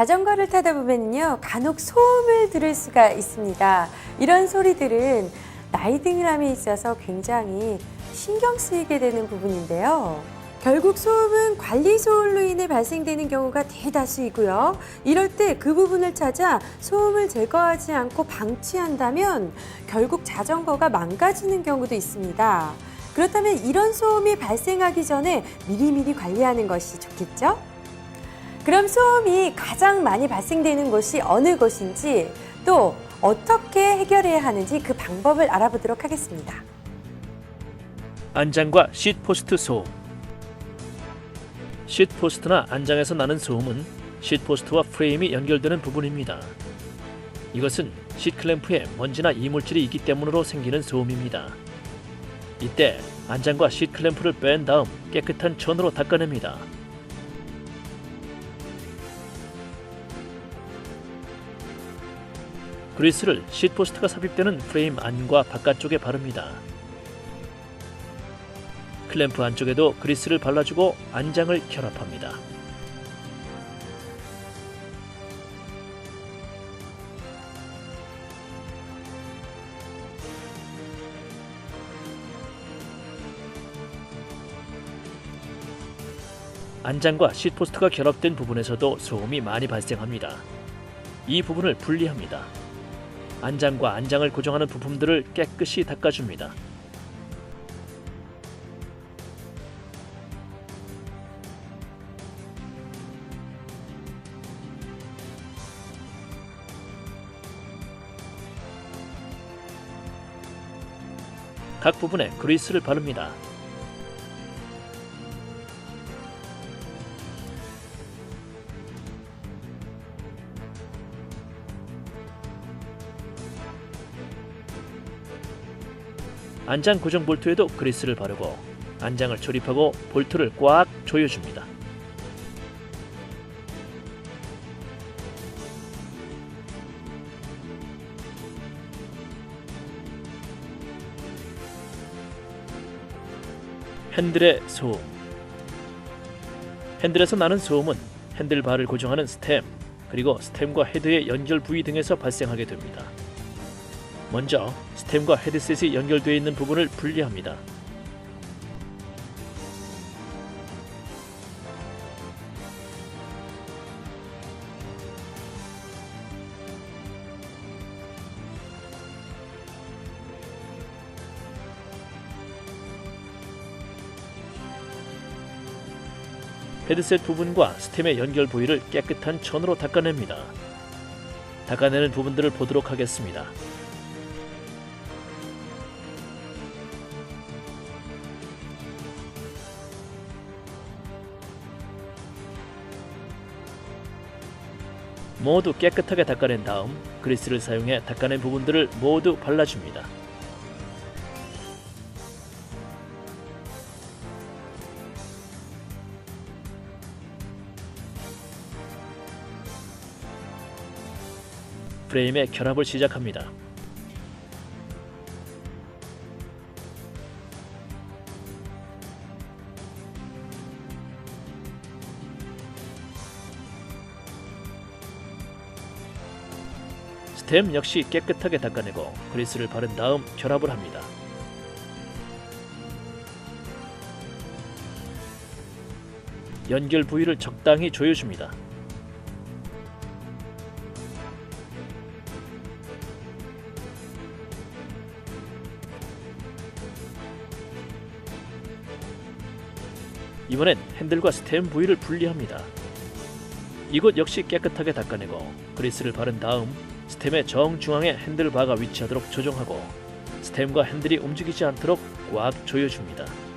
자전거를 타다 보면요, 간혹 소음을 들을 수가 있습니다. 이런 소리들은 나이등감에 있어서 굉장히 신경 쓰이게 되는 부분인데요. 결국 소음은 관리 소홀로 인해 발생되는 경우가 대다수이고요. 이럴 때 그 부분을 찾아 소음을 제거하지 않고 방치한다면 결국 자전거가 망가지는 경우도 있습니다. 그렇다면 이런 소음이 발생하기 전에 미리미리 관리하는 것이 좋겠죠? 그럼 소음이 가장 많이 발생되는 곳이 어느 곳인지 또 어떻게 해결해야 하는지 그 방법을 알아보도록 하겠습니다. 안장과 시트포스트 소음 시트포스트나 안장에서 나는 소음은 시트포스트와 프레임이 연결되는 부분입니다. 이것은 시트클램프에 먼지나 이물질이 있기 때문으로 생기는 소음입니다. 이때 안장과 시트클램프를 뺀 다음 깨끗한 천으로 닦아냅니다. 그리스를 시트포스트가 삽입되는 프레임 안과 바깥쪽에 바릅니다. 클램프 안쪽에도 그리스를 발라주고 안장을 결합합니다. 안장과 시트포스트가 결합된 부분에서도 소음이 많이 발생합니다. 이 부분을 분리합니다. 안장과 안장을 고정하는 부품들을 깨끗이 닦아줍니다. 각 부분에 그리스를 바릅니다. 안장 고정 볼트에도 그리스를 바르고 안장을 조립하고 볼트를 꽉 조여줍니다. 핸들의 소음 핸들에서 나는 소음은 핸들바를 고정하는 스템 그리고 스템과 헤드의 연결 부위 등에서 발생하게 됩니다. 먼저 스템과 헤드셋이 연결되어 있는 부분을 분리합니다. 헤드셋 부분과 스템의 연결 부위를 깨끗한 천으로 닦아냅니다. 닦아내는 부분들을 보도록 하겠습니다. 모두 깨끗하게 닦아낸 다음 그리스를 사용해 닦아낸 부분들을 모두 발라줍니다. 프레임의 결합을 시작합니다. 스템 역시 깨끗하게 닦아내고 그리스를 바른 다음 결합을 합니다. 연결 부위를 적당히 조여줍니다. 이번엔 핸들과 스템 부위를 분리합니다. 이곳 역시 깨끗하게 닦아내고 그리스를 바른 다음 스템의 정중앙에 핸들바가 위치하도록 조정하고 스템과 핸들이 움직이지 않도록 꽉 조여줍니다.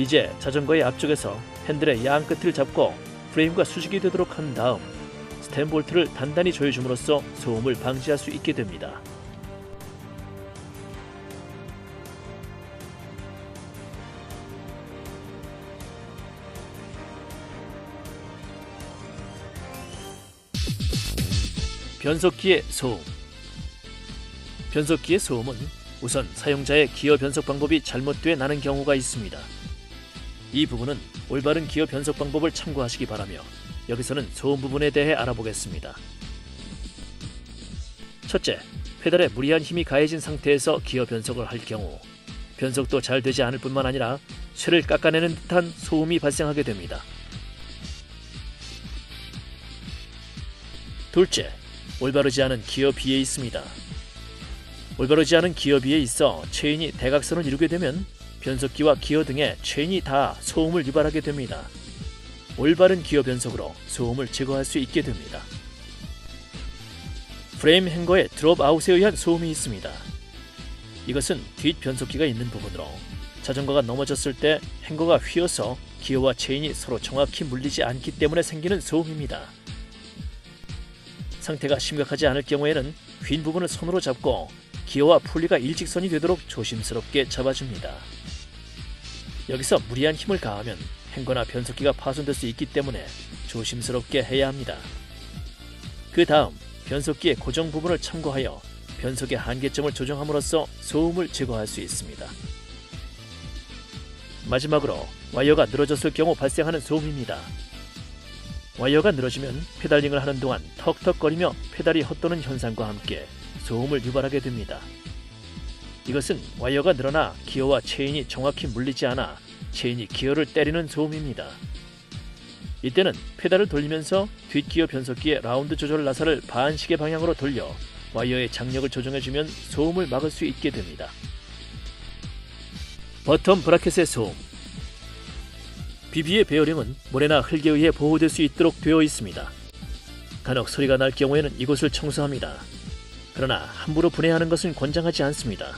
이제 자전거의 앞쪽에서 핸들의 양 끝을 잡고 프레임과 수직이 되도록 한 다음 스텐 볼트를 단단히 조여줌으로써 소음을 방지할 수 있게 됩니다. 변속기의 소음 변속기의 소음은 우선 사용자의 기어 변속 방법이 잘못돼 나는 경우가 있습니다. 이 부분은 올바른 기어 변속 방법을 참고하시기 바라며 여기서는 소음 부분에 대해 알아보겠습니다. 첫째, 페달에 무리한 힘이 가해진 상태에서 기어 변속을 할 경우 변속도 잘 되지 않을 뿐만 아니라 쇠를 깎아내는 듯한 소음이 발생하게 됩니다. 둘째, 올바르지 않은 기어 비에 있습니다. 올바르지 않은 기어 비에 있어 체인이 대각선을 이루게 되면 변속기와 기어 등의 체인이 다 소음을 유발하게 됩니다. 올바른 기어 변속으로 소음을 제거할 수 있게 됩니다. 프레임 행거의 드롭 아웃에 의한 소음이 있습니다. 이것은 뒷 변속기가 있는 부분으로 자전거가 넘어졌을 때 행거가 휘어서 기어와 체인이 서로 정확히 물리지 않기 때문에 생기는 소음입니다. 상태가 심각하지 않을 경우에는 휜 부분을 손으로 잡고 기어와 풀리가 일직선이 되도록 조심스럽게 잡아줍니다. 여기서 무리한 힘을 가하면 행거나 변속기가 파손될 수 있기 때문에 조심스럽게 해야 합니다. 그 다음 변속기의 고정 부분을 참고하여 변속의 한계점을 조정함으로써 소음을 제거할 수 있습니다. 마지막으로 와이어가 늘어졌을 경우 발생하는 소음입니다. 와이어가 늘어지면 페달링을 하는 동안 턱턱거리며 페달이 헛도는 현상과 함께 소음을 유발하게 됩니다. 이것은 와이어가 늘어나 기어와 체인이 정확히 물리지 않아 체인이 기어를 때리는 소음입니다. 이때는 페달을 돌리면서 뒷기어 변속기의 라운드 조절 나사를 반시계 방향으로 돌려 와이어의 장력을 조정해주면 소음을 막을 수 있게 됩니다. 버텀 브라켓의 소음 비비의 베어링은 모래나 흙에 의해 보호될 수 있도록 되어 있습니다. 간혹 소리가 날 경우에는 이곳을 청소합니다. 그러나 함부로 분해하는 것은 권장하지 않습니다.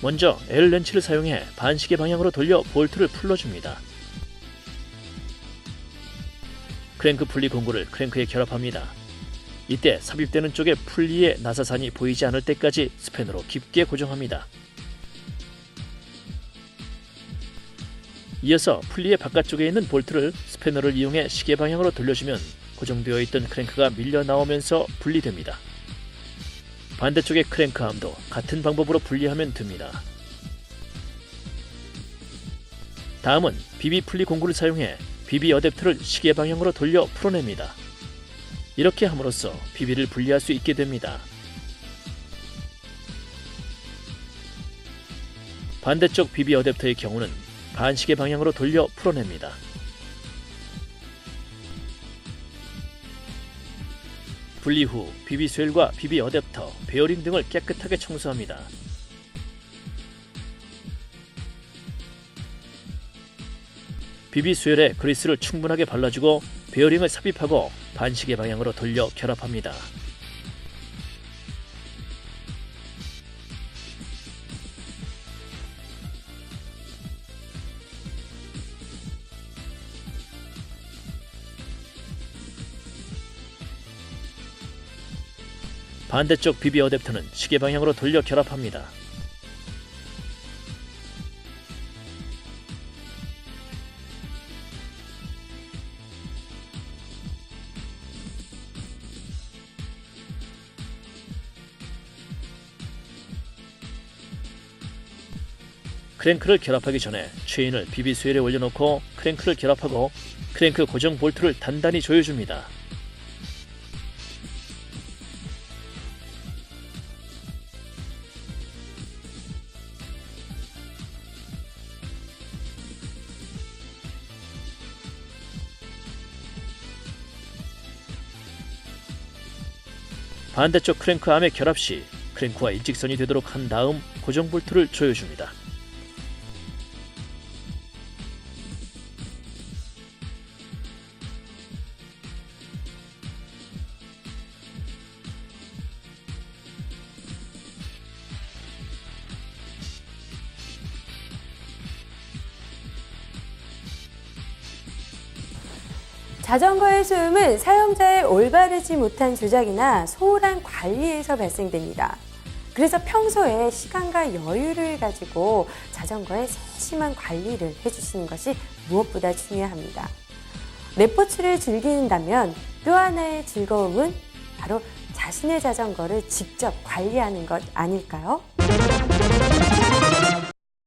먼저 L 렌치를 사용해 반시계 방향으로 돌려 볼트를 풀러줍니다. 크랭크 풀리 공구를 크랭크에 결합합니다. 이때 삽입되는 쪽에 풀리의 나사산이 보이지 않을 때까지 스팬으로 깊게 고정합니다. 이어서 풀리의 바깥쪽에 있는 볼트를 스패너를 이용해 시계 방향으로 돌려주면 고정되어 있던 크랭크가 밀려 나오면서 분리됩니다. 반대쪽의 크랭크 암도 같은 방법으로 분리하면 됩니다. 다음은 비비 풀리 공구를 사용해 비비 어댑터를 시계 방향으로 돌려 풀어냅니다. 이렇게 함으로써 비비를 분리할 수 있게 됩니다. 반대쪽 비비 어댑터의 경우는 반시계 방향으로 돌려 풀어냅니다. 분리 후 비비 쇠일과 비비 어댑터, 베어링 등을 깨끗하게 청소합니다. 비비 수열에 그리스를 충분하게 발라주고 베어링을 삽입하고 반시계 방향으로 돌려 결합합니다. 반대쪽 비비 어댑터는 시계 방향으로 돌려 결합합니다. 크랭크를 결합하기 전에 체인을 비비 수열에 올려놓고 크랭크를 결합하고 크랭크 고정 볼트를 단단히 조여줍니다. 반대쪽 크랭크 암의 결합 시 크랭크와 일직선이 되도록 한 다음 고정 볼트를 조여줍니다. 자전거의 소음은 사용자의 올바르지 못한 조작이나 소홀한 관리에서 발생됩니다. 그래서 평소에 시간과 여유를 가지고 자전거의 세심한 관리를 해주시는 것이 무엇보다 중요합니다. 레포츠를 즐긴다면 또 하나의 즐거움은 바로 자신의 자전거를 직접 관리하는 것 아닐까요?